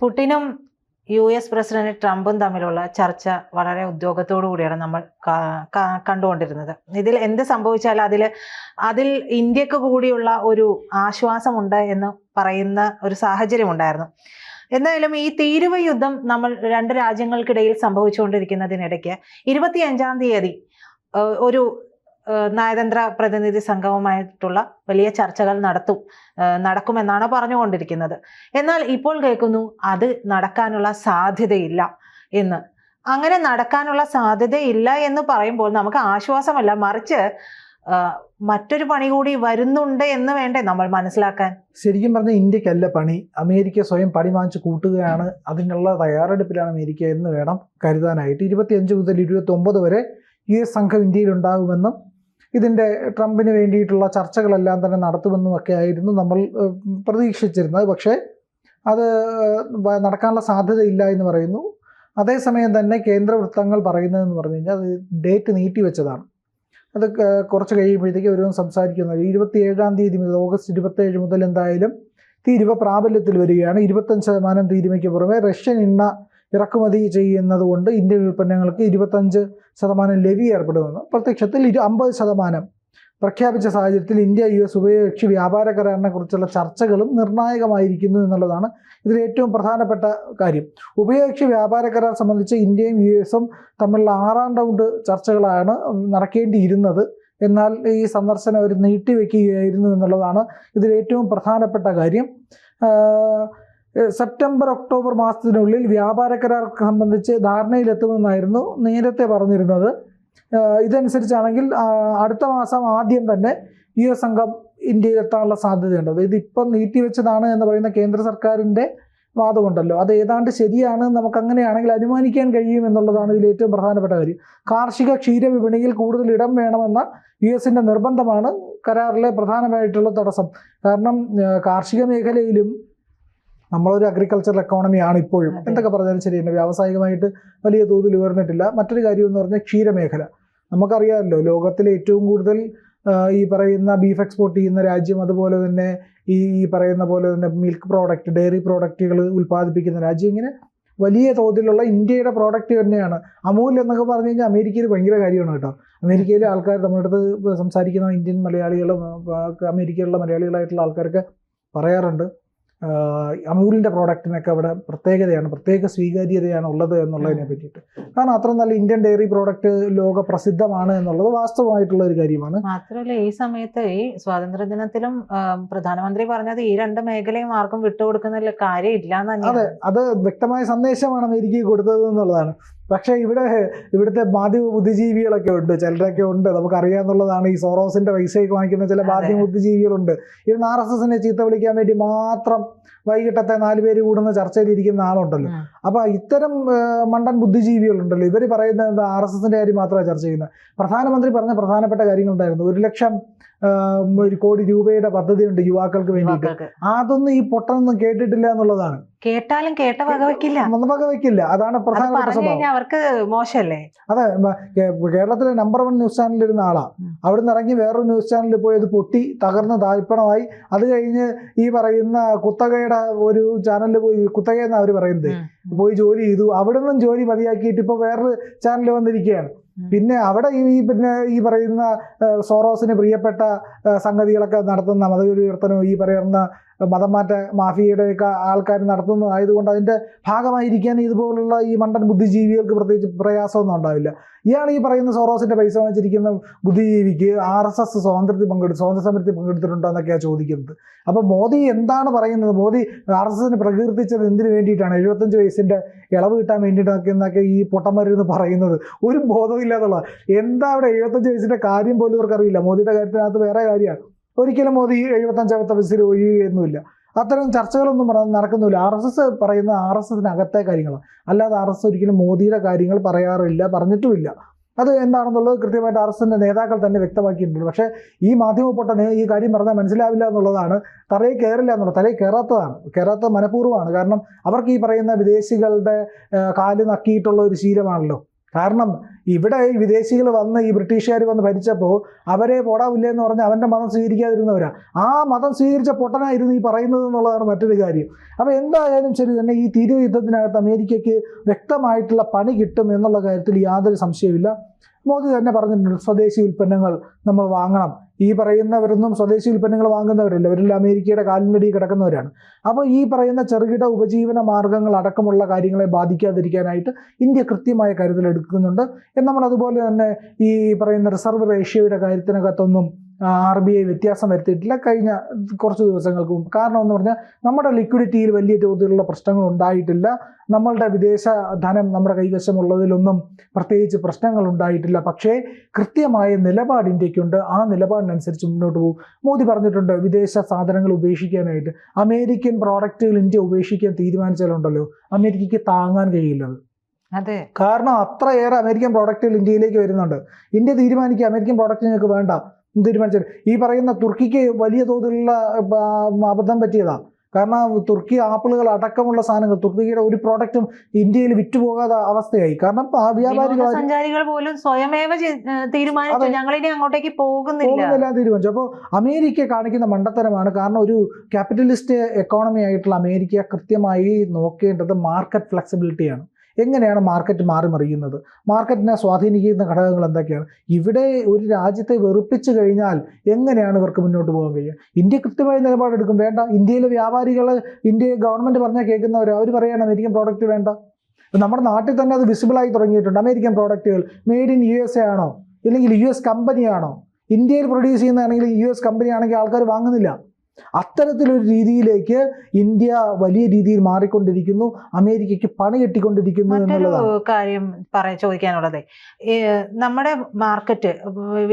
പുടിനും U S president ട്രംപും തമ്മിലുള്ള ചർച്ച വളരെ ഉദ്യോഗത്തോടു കൂടിയാണ് നമ്മൾ കണ്ടുകൊണ്ടിരുന്നത്. ഇതിൽ എന്ത് സംഭവിച്ചാലും അതിൽ അതിൽ ഇന്ത്യയ്ക്ക് കൂടിയുള്ള ഒരു ആശ്വാസമുണ്ട് എന്ന് പറയുന്ന ഒരു സാഹചര്യം ഉണ്ടായിരുന്നു. എന്തായാലും ഈ തീരുവ യുദ്ധം നമ്മൾ രണ്ട് രാജ്യങ്ങൾക്കിടയിൽ സംഭവിച്ചുകൊണ്ടിരിക്കുന്നതിനിടയ്ക്ക് ഇരുപത്തിയഞ്ചാം തീയതി ഒരു നയതന്ത്ര പ്രതിനിധി സംഘവുമായിട്ടുള്ള വലിയ ചർച്ചകൾ നടത്തും നടക്കുമെന്നാണ് പറഞ്ഞുകൊണ്ടിരിക്കുന്നത്. എന്നാൽ ഇപ്പോൾ കേൾക്കുന്നു അത് നടക്കാനുള്ള സാധ്യതയില്ല എന്ന്. അങ്ങനെ നടക്കാനുള്ള സാധ്യതയില്ല എന്ന് പറയുമ്പോൾ നമുക്ക് ആശ്വാസമല്ല. മറിച്ച് മറ്റൊരു പണി കൂടി വരുന്നുണ്ട് എന്ന് വേണ്ടേ നമ്മൾ മനസ്സിലാക്കാൻ? ശരിക്കും പറഞ്ഞാൽ ഇന്ത്യക്കല്ല പണി. അമേരിക്ക സ്വയം പണി വാങ്ങിച്ച് കൂട്ടുകയാണ്. അതിനുള്ള തയ്യാറെടുപ്പിലാണ് അമേരിക്ക എന്ന് വേണം കരുതാനായിട്ട്. ഇരുപത്തിയഞ്ച് മുതൽ ഇരുപത്തി വരെ ഈ സംഘം ഇന്ത്യയിൽ ഉണ്ടാകുമെന്നും ഇതിന്റെ ട്രംപിന് വേണ്ടിയിട്ടുള്ള ചർച്ചകളെല്ലാം തന്നെ നടത്തുമെന്നും ഒക്കെ ആയിരുന്നു നമ്മൾ പ്രതീക്ഷിച്ചിരുന്നത്. പക്ഷേ അത് നടക്കാനുള്ള സാധ്യതയില്ല എന്ന് പറയുന്നു. അതേസമയം തന്നെ കേന്ദ്ര വൃത്തങ്ങൾ പറയുന്നതെന്ന് പറഞ്ഞു കഴിഞ്ഞാൽ അത് ഡേറ്റ് നീട്ടിവെച്ചതാണ് അത് ക- കുറച്ച് കഴിയുമ്പോഴത്തേക്ക് ഒരു സംസാരിക്കുന്നത് ഇരുപത്തി ഏഴാം തീയതി മുതൽ ഓഗസ്റ്റ് ഇരുപത്തേഴ് മുതൽ എന്തായാലും തീരുവ പ്രാബല്യത്തിൽ വരികയാണ്. ഇരുപത്തഞ്ച് ശതമാനം തീരുമയ്ക്ക് പുറമെ റഷ്യൻ എണ്ണ ഇറക്കുമതി ചെയ്യുന്നത് കൊണ്ട് ഇന്ത്യൻ ഉൽപ്പന്നങ്ങൾക്ക് ഇരുപത്തഞ്ച് ശതമാനം ലെവി ഏർപ്പെടുമെന്ന് പ്രത്യക്ഷത്തിൽ ഇരു അമ്പത് ശതമാനം. പ്രഖ്യാപിച്ച സാഹചര്യത്തിൽ ഇന്ത്യ യു എസ് ഉഭയകക്ഷി വ്യാപാര കരാറിനെ കുറിച്ചുള്ള ചർച്ചകളും നിർണായകമായിരിക്കുന്നു എന്നുള്ളതാണ് ഇതിൽ ഏറ്റവും പ്രധാനപ്പെട്ട കാര്യം. ഉഭയകക്ഷി വ്യാപാര കരാർ സംബന്ധിച്ച് ഇന്ത്യയും യു എസും തമ്മിലുള്ള ആറാം റൗണ്ട് ചർച്ചകളാണ് നടക്കേണ്ടിയിരുന്നത്. എന്നാൽ ഈ സന്ദർശനം അവർ നീട്ടിവെക്കുകയായിരുന്നു എന്നുള്ളതാണ് ഇതിൽ ഏറ്റവും പ്രധാനപ്പെട്ട കാര്യം. സെപ്റ്റംബർ ഒക്ടോബർ മാസത്തിനുള്ളിൽ വ്യാപാര കരാർ സംബന്ധിച്ച് ധാരണയിലെത്തുമെന്നായിരുന്നു നേരത്തെ പറഞ്ഞിരുന്നത്. ഇതനുസരിച്ചാണെങ്കിൽ അടുത്ത മാസം ആദ്യം തന്നെ യു എസ് സംഘം ഇന്ത്യയിൽ എത്താനുള്ള സാധ്യതയുണ്ട് ഇതിപ്പം നീട്ടിവെച്ചതാണ് എന്ന് പറയുന്ന കേന്ദ്ര സർക്കാരിന്റെ വാദമുണ്ടല്ലോ. അത് ഏതാണ്ട് ശരിയാണ് നമുക്ക് അങ്ങനെയാണെങ്കിൽ അനുമാനിക്കാൻ കഴിയും എന്നുള്ളതാണ് ഇതിൽ ഏറ്റവും പ്രധാനപ്പെട്ട കാര്യം. കാർഷിക ക്ഷീര വിപണിയിൽ കൂടുതൽ ഇടം വേണമെന്ന യു എസിന്റെ നിർബന്ധമാണ് കരാറിലെ പ്രധാനമായിട്ടുള്ള തടസ്സം. കാരണം കാർഷിക മേഖലയിലും നമ്മളൊരു അഗ്രികൾച്ചറൽ എക്കോണമിയാണ് ഇപ്പോഴും. എന്തൊക്കെ പറഞ്ഞാലും ശരി തന്നെ വ്യാവസായികമായിട്ട് വലിയ തോതിൽ ഉയർന്നിട്ടില്ല. മറ്റൊരു കാര്യം എന്ന് പറഞ്ഞാൽ ക്ഷീരമേഖല. നമുക്കറിയാമല്ലോ ലോകത്തിലെ ഏറ്റവും കൂടുതൽ ഈ പറയുന്ന ബീഫ് എക്സ്പോർട്ട് ചെയ്യുന്ന രാജ്യം അതുപോലെ തന്നെ ഈ ഈ പറയുന്ന പോലെ തന്നെ മിൽക്ക് പ്രോഡക്റ്റ് ഡയറി പ്രോഡക്റ്റുകൾ ഉൽപ്പാദിപ്പിക്കുന്ന രാജ്യം ഇങ്ങനെ വലിയ തോതിലുള്ള ഇന്ത്യയുടെ പ്രോഡക്റ്റ് തന്നെയാണ്. അമൂൽ എന്നൊക്കെ പറഞ്ഞു കഴിഞ്ഞാൽ അമേരിക്കയിൽ ഭയങ്കര കാര്യമാണ് കേട്ടോ. അമേരിക്കയിലെ ആൾക്കാർ നമ്മുടെ അടുത്ത് സംസാരിക്കുന്ന ഇന്ത്യൻ മലയാളികളും അമേരിക്കയിലുള്ള മലയാളികളായിട്ടുള്ള ആൾക്കാരൊക്കെ പറയാറുണ്ട്. അമൂലിന്റെ പ്രോഡക്റ്റിനൊക്കെ അവിടെ പ്രത്യേകതയാണ് പ്രത്യേക സ്വീകാര്യതയാണ് ഉള്ളത് എന്നുള്ളതിനെ പറ്റിയിട്ട്. കാരണം അത്ര നല്ല ഇന്ത്യൻ ഡെയറി പ്രോഡക്റ്റ് ലോക പ്രസിദ്ധമാണ് എന്നുള്ളത് വാസ്തവമായിട്ടുള്ള ഒരു കാര്യമാണ്. മാത്രമല്ല ഈ സമയത്ത് ഈ സ്വാതന്ത്ര്യ ദിനത്തിലും പ്രധാനമന്ത്രി പറഞ്ഞത് ഈ രണ്ട് മേഖലയും ആർക്കും വിട്ടുകൊടുക്കുന്ന കാര്യമില്ല അതെ അത് വ്യക്തമായ സന്ദേശമാണ് അമേരിക്കയ്ക്ക് കൊടുത്തത് എന്നുള്ളതാണ്. പക്ഷേ ഇവിടെ ഇവിടുത്തെ മാധ്യമ ബുദ്ധിജീവികളൊക്കെ ഉണ്ട് ചിലരൊക്കെ ഉണ്ട്. നമുക്കറിയാന്നുള്ളതാണ് ഈ സോറോസിന്റെ പൈസയൊക്കെ വാങ്ങിക്കുന്ന ചില. മാധ്യമ ബുദ്ധിജീവികളുണ്ട്. ഇവർ ആർ എസ് എസിനെ ചീത്ത വിളിക്കാൻ വേണ്ടി മാത്രം വൈകിട്ടത്തെ നാല് പേര് കൂടുന്ന ചർച്ചയിലിരിക്കുന്ന ആളുണ്ടല്ലോ. അപ്പം ഇത്തരം മണ്ടൻ ബുദ്ധിജീവികളുണ്ടല്ലോ. ഇവർ പറയുന്നത് ആർ എസ് എസിന്റെ കാര്യം മാത്രമാണ് ചർച്ച ചെയ്യുന്നത്. പ്രധാനമന്ത്രി പറഞ്ഞ പ്രധാനപ്പെട്ട കാര്യങ്ങളുണ്ടായിരുന്നു. ഒരു ലക്ഷം ഒരു കോടി രൂപയുടെ പദ്ധതി ഉണ്ട് യുവാക്കൾക്ക് വേണ്ടിയിട്ട്. അതൊന്നും ഈ പൊട്ടനൊന്നും കേട്ടിട്ടില്ല എന്നുള്ളതാണ്. കേട്ടാലും കേട്ട വകവെക്കില്ല വകവെക്കില്ല അതാണ് പ്രധാന അവർക്ക് മോശമല്ലേ? അതെ കേരളത്തിലെ നമ്പർ വൺ ന്യൂസ് ചാനലിൽ ഇരുന്ന ആളാ. അവിടെ നിന്ന് ഇറങ്ങി വേറൊരു ന്യൂസ് ചാനലിൽ പോയി അത് പൊട്ടി തകർന്ന് താഴ്പ്പണമായി അത് കഴിഞ്ഞ് ഈ പറയുന്ന കുത്തകയുടെ ഒരു ചാനലിൽ പോയി കുത്തക എന്നാ അവർ പറയുന്നത് പോയി ജോലി ചെയ്തു. അവിടെ നിന്നും ജോലി മതിയാക്കിയിട്ട് ഇപ്പൊ വേറൊരു ചാനലിൽ വന്നിരിക്കുകയാണ്. പിന്നെ അവിടെ ഈ പിന്നെ ഈ പറയുന്ന സോറോസിന് പ്രിയപ്പെട്ട സംഗതികളൊക്കെ നടത്തുന്ന മതവിവർത്തനവും ഈ പറയുന്ന മതമാറ്റ മാഫിയയുടെയൊക്കെ ആൾക്കാർ നടത്തുന്നതായതുകൊണ്ട് അതിന്റെ ഭാഗമായിരിക്കാൻ ഇതുപോലുള്ള ഈ മണ്ടൻ ബുദ്ധിജീവികൾക്ക് പ്രത്യേകിച്ച് പ്രയാസമൊന്നും ഉണ്ടാവില്ല. ഇയാൾ ഈ പറയുന്ന സോറോസിന്റെ പൈസ വാങ്ങിച്ചിരിക്കുന്ന ബുദ്ധിജീവിക്ക് ആർ എസ് എസ് സ്വാതന്ത്ര്യത്തിൽ പങ്കെടുത്തു സ്വാതന്ത്ര്യ സമരത്തിൽ പങ്കെടുത്തിട്ടുണ്ടോ എന്നൊക്കെയാണ് ചോദിക്കുന്നത്. അപ്പോൾ മോദി എന്താണ് പറയുന്നത്? മോദി ആർ എസ് എസിന് പ്രകീർത്തിച്ചത് എന്തിനു വേണ്ടിയിട്ടാണ്? എഴുപത്തഞ്ച് വയസ്സിന്റെ ഇളവ് കിട്ടാൻ വേണ്ടിയിട്ടൊക്കെ എന്നൊക്കെ ഈ പൊട്ടമരുന്ന് പറയുന്നത്. ഒരു ബോധമില്ലാതുള്ള എന്താ അവിടെ എഴുപത്തഞ്ച് വയസ്സിന്റെ കാര്യം പോലും ഇവർക്ക് അറിയില്ല. മോദിയുടെ കാര്യത്തിനകത്ത് വേറെ കാര്യമാണ്. ഒരിക്കലും മോദി എഴുപത്തഞ്ചാമത്തെ വയസ്സിൽ ഒഴിയുകയൊന്നുമില്ല. അത്തരം ചർച്ചകളൊന്നും നടക്കുന്നില്ല. ആർ എസ് എസ് പറയുന്ന ആർ എസ് എസിനകത്തെ കാര്യങ്ങളാണ് അല്ലാതെ ആർ എസ് ഒരിക്കലും മോദിയുടെ കാര്യങ്ങൾ പറയാറില്ല പറഞ്ഞിട്ടുമില്ല. അത് എന്താണെന്നുള്ളത് കൃത്യമായിട്ട് ആർ എസ് എസിന്റെ നേതാക്കൾ തന്നെ വ്യക്തമാക്കിയിട്ടുണ്ട്. പക്ഷേ ഈ മാധ്യമ പൊട്ടനെ ഈ കാര്യം പറഞ്ഞാൽ മനസ്സിലാവില്ല എന്നുള്ളതാണ്. തലയിൽ കയറില്ല എന്നുള്ളത് തലയിൽ കയറാത്തതാണ്. കയറാത്ത മനഃപൂർവമാണ്. കാരണം അവർക്ക് ഈ പറയുന്ന വിദേശികളുടെ കാൽ നക്കിയിട്ടുള്ള ഒരു ശീലമാണല്ലോ. കാരണം ഇവിടെ ഈ വിദേശികൾ വന്ന് ഈ ബ്രിട്ടീഷുകാർ വന്ന് ഭരിച്ചപ്പോൾ അവരെ പോടാവില്ല എന്ന് പറഞ്ഞ് അവന്റെ മതം സ്വീകരിക്കാതിരുന്നവരാ. ആ മതം സ്വീകരിച്ച പൊട്ടനായിരുന്നു ഈ പറയുന്നത് എന്നുള്ളതാണ് മറ്റൊരു കാര്യം. അപ്പോൾ എന്തായാലും ശരി തന്നെ ഈ തിരു യുദ്ധത്തിനകത്ത് അമേരിക്കയ്ക്ക് വ്യക്തമായിട്ടുള്ള പണി കിട്ടും എന്നുള്ള കാര്യത്തിൽ യാതൊരു സംശയമില്ല മോദി തന്നെ പറഞ്ഞിട്ടുണ്ട് സ്വദേശി ഉൽപ്പന്നങ്ങൾ നമ്മൾ വാങ്ങണം. ഈ പറയുന്നവരൊന്നും സ്വദേശി ഉൽപ്പന്നങ്ങൾ വാങ്ങുന്നവരല്ല. അവരെല്ലാം അമേരിക്കയുടെ കാലിനടി കിടക്കുന്നവരാണ്. അപ്പോൾ ഈ പറയുന്ന ചെറുകിട ഉപജീവന മാർഗങ്ങൾ അടക്കമുള്ള കാര്യങ്ങളെ ബാധിക്കാതിരിക്കാനായിട്ട് ഇന്ത്യ കൃത്യമായ കരുതലെടുക്കുന്നുണ്ട് നമ്മൾ അതുപോലെ തന്നെ ഈ പറയുന്ന റിസർവ് റേഷ്യയുടെ കാര്യത്തിനകത്തൊന്നും ആർ ബി ഐ വ്യത്യാസം വരുത്തിയിട്ടില്ല കഴിഞ്ഞ കുറച്ച് ദിവസങ്ങൾക്ക് മുമ്പ്. കാരണം എന്ന് പറഞ്ഞാൽ നമ്മുടെ ലിക്വിഡിറ്റിയിൽ വലിയ തോതിലുള്ള പ്രശ്നങ്ങൾ ഉണ്ടായിട്ടില്ല. നമ്മളുടെ വിദേശ ധനം നമ്മുടെ കൈവശമുള്ളതിലൊന്നും പ്രത്യേകിച്ച് പ്രശ്നങ്ങൾ ഉണ്ടായിട്ടില്ല. പക്ഷേ കൃത്യമായ നിലപാട് ഇന്ത്യക്കുണ്ട്. ആ നിലപാടിനനുസരിച്ച് മുന്നോട്ട് പോകും. മോദി പറഞ്ഞിട്ടുണ്ട് വിദേശ സാധനങ്ങൾ ഉപേക്ഷിക്കാനായിട്ട്. അമേരിക്കൻ പ്രോഡക്റ്റുകൾ ഇന്ത്യ ഉപേക്ഷിക്കാൻ തീരുമാനിച്ചാലുണ്ടല്ലോ. അമേരിക്കയ്ക്ക് താങ്ങാൻ കഴിയില്ലത് അതെ. കാരണം അത്രയേറെ അമേരിക്കൻ പ്രോഡക്റ്റുകൾ ഇന്ത്യയിലേക്ക് വരുന്നുണ്ട്. ഇന്ത്യ തീരുമാനിക്കുക അമേരിക്കൻ പ്രോഡക്റ്റ് ഞങ്ങൾക്ക് വേണ്ട. തീരുമാനിച്ചത്. ഈ പറയുന്ന തുർക്കിക്ക് വലിയ തോതിലുള്ള അബദ്ധം പറ്റിയതാണ് കാരണം തുർക്കി ആപ്പിളുകൾ അടക്കമുള്ള സാധനങ്ങൾ തുർക്കിയുടെ ഒരു പ്രോഡക്റ്റും ഇന്ത്യയിൽ വിറ്റുപോകാതെ അവസ്ഥയായി. കാരണം വ്യാപാരികൾ സഞ്ചാരികൾ പോലും സ്വയമേവ തീരുമാനിച്ചു. ഞങ്ങളിനി അങ്ങോട്ടേക്ക് പോകുന്നില്ല. തീരുമാനിച്ചു. അപ്പോൾ അമേരിക്ക കാണിക്കുന്ന മണ്ടത്തരമാണ്. കാരണം ഒരു ക്യാപിറ്റലിസ്റ്റ് എക്കോണമി ആയിട്ടുള്ള അമേരിക്ക കൃത്യമായി നോക്കേണ്ടത് മാർക്കറ്റ് ഫ്ലെക്സിബിലിറ്റിയാണ് എങ്ങനെയാണ് മാർക്കറ്റ് മാറി മറിയുന്നത് മാർക്കറ്റിനെ സ്വാധീനിക്കുന്ന ഘടകങ്ങൾ എന്തൊക്കെയാണ്? ഇവിടെ ഒരു രാജ്യത്തെ വെറുപ്പിച്ചു കഴിഞ്ഞാൽ എങ്ങനെയാണ് ഇവർക്ക് മുന്നോട്ട് പോകാൻ കഴിയുക? ഇന്ത്യ കൃത്യമായ നിലപാടെടുക്കും. വേണ്ട. ഇന്ത്യയിലെ വ്യാപാരികൾ ഇന്ത്യ ഗവൺമെന്റ് പറഞ്ഞാൽ കേൾക്കുന്നവർ അവർ പറയാണ് അമേരിക്കൻ പ്രോഡക്റ്റ് വേണ്ട. നമ്മുടെ നാട്ടിൽ തന്നെ അത് വിസിബിളായി തുടങ്ങിയിട്ടുണ്ട്. അമേരിക്കൻ പ്രോഡക്റ്റുകൾ made in U S A ആണോ? ഇല്ലെങ്കിൽ യു എസ് കമ്പനിയാണോ ഇന്ത്യയിൽ പ്രൊഡ്യൂസ് ചെയ്യുന്നതാണെങ്കിൽ യു എസ് കമ്പനി ആണെങ്കിൽ ആൾക്കാർ വാങ്ങുന്നില്ല. അത്തരത്തിലൊരു രീതിയിലേക്ക് ഇന്ത്യ വലിയ രീതിയിൽ മാറിക്കൊണ്ടിരിക്കുന്നു അമേരിക്കയ്ക്ക് പണി കെട്ടിക്കൊണ്ടിരിക്കുന്നു എന്നുള്ളതാണ്. കാര്യം പറയാൻ ചോദിക്കാനുള്ളത്. നമ്മുടെ മാർക്കറ്റ്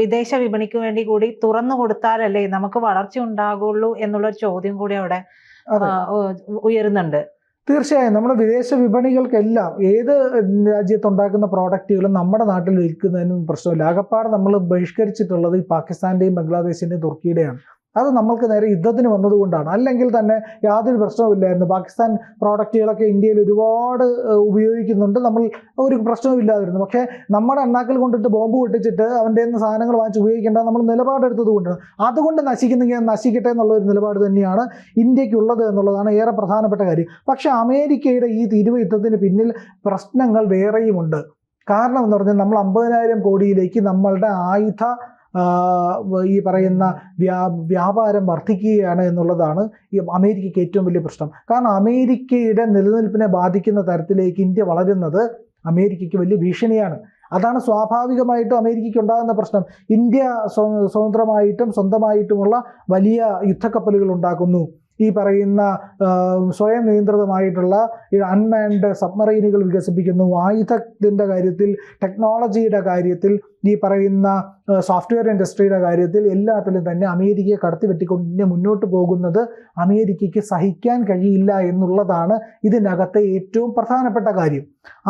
വിദേശ വിപണിക്ക് വേണ്ടി കൂടി തുറന്നു കൊടുത്താലല്ലേ നമുക്ക് വളർച്ച ഉണ്ടാകുള്ളൂ എന്നുള്ളൊരു ചോദ്യം കൂടി അവിടെ ഉയരുന്നുണ്ട്. തീർച്ചയായും നമ്മുടെ വിദേശ വിപണികൾക്കെല്ലാം ഏത് രാജ്യത്തുണ്ടാക്കുന്ന പ്രോഡക്റ്റുകളും നമ്മുടെ നാട്ടിൽ വിൽക്കുന്നതിനും പ്രശ്നമില്ല. ആകപ്പാടെ നമ്മൾ ബഹിഷ്കരിച്ചിട്ടുള്ളത് ഈ പാകിസ്ഥാന്റെയും ബംഗ്ലാദേശിന്റെയും തുർക്കിയുടെയാണ്. അത് നമ്മൾക്ക് നേരെ യുദ്ധത്തിന് വന്നതുകൊണ്ടാണ്. അല്ലെങ്കിൽ തന്നെ യാതൊരു പ്രശ്നവുമില്ലായിരുന്നു പാകിസ്ഥാൻ പ്രോഡക്റ്റുകളൊക്കെ ഇന്ത്യയിൽ ഒരുപാട് ഉപയോഗിക്കുന്നുണ്ട്. നമ്മൾ ഒരു പ്രശ്നവുമില്ലാതിരുന്നു പക്ഷേ നമ്മുടെ അണ്ണാക്കൽ കൊണ്ടിട്ട് ബോംബ് പൊട്ടിച്ചിട്ട് അവന്റെ നിന്ന് സാധനങ്ങൾ വാങ്ങിച്ച് ഉപയോഗിക്കേണ്ട നമ്മൾ നിലപാടെടുത്തത് കൊണ്ടാണ് അതുകൊണ്ട് നശിക്കുന്നെങ്കിൽ നശിക്കട്ടെ എന്നുള്ള ഒരു നിലപാട് തന്നെയാണ് ഇന്ത്യക്കുള്ളത് എന്നുള്ളതാണ് ഏറെ പ്രധാനപ്പെട്ട കാര്യം. പക്ഷേ അമേരിക്കയുടെ ഈ തിരുവ യുദ്ധത്തിന് പിന്നിൽ പ്രശ്നങ്ങൾ വേറെയുമുണ്ട്. കാരണം എന്ന് പറഞ്ഞാൽ നമ്മൾ അമ്പതിനായിരം കോടിയിലേക്ക് നമ്മളുടെ ആയുധ ഈ പറയുന്ന വ്യാ വ്യാപാരം വർദ്ധിക്കുകയാണ് എന്നുള്ളതാണ് ഈ അമേരിക്കയ്ക്ക് ഏറ്റവും വലിയ പ്രശ്നം. കാരണം അമേരിക്കയുടെ നിലനിൽപ്പിനെ ബാധിക്കുന്ന തരത്തിലേക്ക് ഇന്ത്യ വളരുന്നത് അമേരിക്കയ്ക്ക് വലിയ ഭീഷണിയാണ്. അതാണ് സ്വാഭാവികമായിട്ടും അമേരിക്കയ്ക്ക് ഉണ്ടാകുന്ന പ്രശ്നം. ഇന്ത്യ സ്വ- സ്വതന്ത്രമായിട്ടും സ്വന്തമായിട്ടുമുള്ള വലിയ യുദ്ധക്കപ്പലുകൾ ഉണ്ടാക്കുന്നു. ഈ പറയുന്ന സ്വയം നിയന്ത്രിതമായിട്ടുള്ള അൺമാൻഡ് സബ്മറൈനുകൾ വികസിപ്പിക്കുന്നു. ആയുധത്തിന്റെ കാര്യത്തിൽ ടെക്നോളജിയുടെ കാര്യത്തിൽ ഈ പറയുന്ന സോഫ്റ്റ്വെയർ ഇൻഡസ്ട്രിയുടെ കാര്യത്തിൽ എല്ലാത്തിലും തന്നെ അമേരിക്കയെ കടത്തി വെട്ടിക്കൊണ്ട് മുന്നോട്ട് പോകുന്നത് അമേരിക്കയ്ക്ക് സഹിക്കാൻ കഴിയില്ല എന്നുള്ളതാണ് ഇതിനകത്തെ ഏറ്റവും പ്രധാനപ്പെട്ട കാര്യം.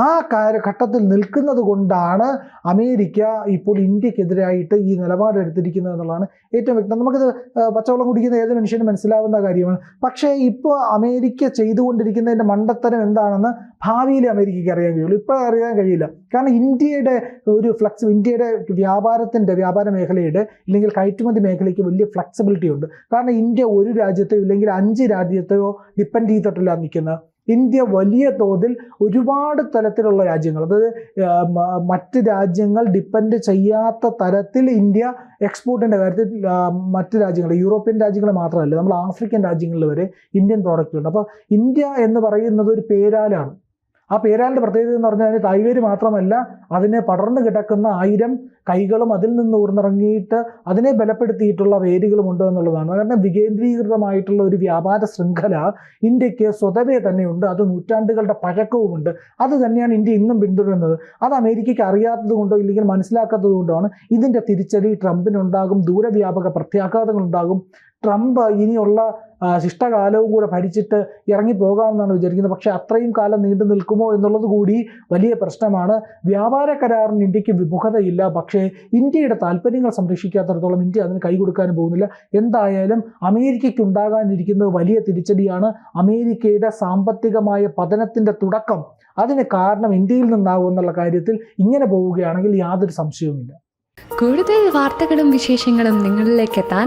ആ കാലഘട്ടത്തിൽ നിൽക്കുന്നത് കൊണ്ടാണ് അമേരിക്ക ഇപ്പോൾ ഇന്ത്യക്കെതിരായിട്ട് ഈ നിലപാടെടുത്തിരിക്കുന്നത് എന്നുള്ളതാണ് ഏറ്റവും വ്യക്തം. നമുക്കിത് പച്ചവെള്ളം കുടിക്കുന്ന ഏത് മനുഷ്യനും മനസ്സിലാവുന്ന കാര്യമാണ്. പക്ഷേ ഇപ്പോൾ അമേരിക്ക ചെയ്തുകൊണ്ടിരിക്കുന്നതിന്റെ മണ്ടത്തരം എന്താണെന്ന് ഭാവിയിൽ അമേരിക്കയ്ക്ക് അറിയാൻ കഴിയുള്ളൂ. ഇപ്പോൾ അറിയാൻ കഴിയില്ല. കാരണം ഇന്ത്യയുടെ ഒരു ഫ്ലക്സ് ഇന്ത്യയുടെ വ്യാപാരത്തിന്റെ വ്യാപാര മേഖലയുടെ ഇല്ലെങ്കിൽ കയറ്റുമതി മേഖലയ്ക്ക് വലിയ ഫ്ലെക്സിബിലിറ്റി ഉണ്ട്. കാരണം ഇന്ത്യ ഒരു രാജ്യത്തെയോ ഇല്ലെങ്കിൽ അഞ്ച് രാജ്യത്തെയോ ഡിപ്പെൻഡ് ചെയ്തിട്ടില്ല നിൽക്കുന്നത് ഇന്ത്യ വലിയ തോതിൽ ഒരുപാട് തരത്തിലുള്ള രാജ്യങ്ങൾ അതായത് മറ്റ് രാജ്യങ്ങൾ ഡിപ്പെൻഡ് ചെയ്യാത്ത തരത്തിൽ ഇന്ത്യ എക്സ്പോർട്ടിന്റെ കാര്യത്തിൽ മറ്റ് രാജ്യങ്ങൾ യൂറോപ്യൻ രാജ്യങ്ങൾ മാത്രമല്ല നമ്മൾ ആഫ്രിക്കൻ രാജ്യങ്ങളിൽ വരെ ഇന്ത്യൻ പ്രോഡക്റ്റ് ഉണ്ട് അപ്പോൾ ഇന്ത്യ എന്ന് പറയുന്നത് ഒരു പേരാലാണ്. ആ പേരാലിന്റെ പ്രത്യേകത എന്ന് പറഞ്ഞാൽ അതിന് തൈവേര് മാത്രമല്ല അതിനെ പടർന്നു കിടക്കുന്ന ആയിരം കൈകളും അതിൽ നിന്ന് ഊർന്നിറങ്ങിയിട്ട് അതിനെ ബലപ്പെടുത്തിയിട്ടുള്ള വേരുകളും ഉണ്ട് എന്നുള്ളതാണ്. കാരണം വികേന്ദ്രീകൃതമായിട്ടുള്ള ഒരു വ്യാപാര ശൃംഖല ഇന്ത്യയ്ക്ക് സ്വതവേ തന്നെയുണ്ട്. അത് നൂറ്റാണ്ടുകളുടെ പഴക്കവുമുണ്ട്. അത് തന്നെയാണ് ഇന്ത്യ ഇന്നും പിന്തുടരുന്നത്. അത് അമേരിക്കയ്ക്ക് അറിയാത്തത് കൊണ്ടോ ഇല്ലെങ്കിൽ മനസ്സിലാക്കാത്തത് കൊണ്ടാണ് ഇതിന്റെ തിരിച്ചടി ട്രംപിനുണ്ടാകും. ദൂരവ്യാപക പ്രത്യാഘാതങ്ങൾ ഉണ്ടാകും ട്രംപ് ഇനിയുള്ള ശിഷ്ടകാലവും കൂടെ ഭരിച്ചിട്ട് ഇറങ്ങിപ്പോകാമെന്നാണ് വിചാരിക്കുന്നത്. പക്ഷേ അത്രയും കാലം നീണ്ടു നിൽക്കുമോ എന്നുള്ളത് കൂടി വലിയ പ്രശ്നമാണ്. വ്യാപാര കരാറിന് ഇന്ത്യയ്ക്ക് വിമുഖതയില്ല. പക്ഷേ ഇന്ത്യയുടെ താല്പര്യങ്ങൾ സംരക്ഷിക്കാത്തടത്തോളം ഇന്ത്യ അതിന് കൈ കൊടുക്കാനും പോകുന്നില്ല. എന്തായാലും അമേരിക്കയ്ക്ക് ഉണ്ടാകാനിരിക്കുന്നത് വലിയ തിരിച്ചടിയാണ്. അമേരിക്കയുടെ സാമ്പത്തികമായ പതനത്തിന്റെ തുടക്കം അതിന് കാരണം ഇന്ത്യയിൽ നിന്നാകും എന്നുള്ള കാര്യത്തിൽ ഇങ്ങനെ പോവുകയാണെങ്കിൽ യാതൊരു സംശയവുമില്ല. കൂടുതൽ വാർത്തകളും വിശേഷങ്ങളും നിങ്ങളിലേക്ക് എത്താൻ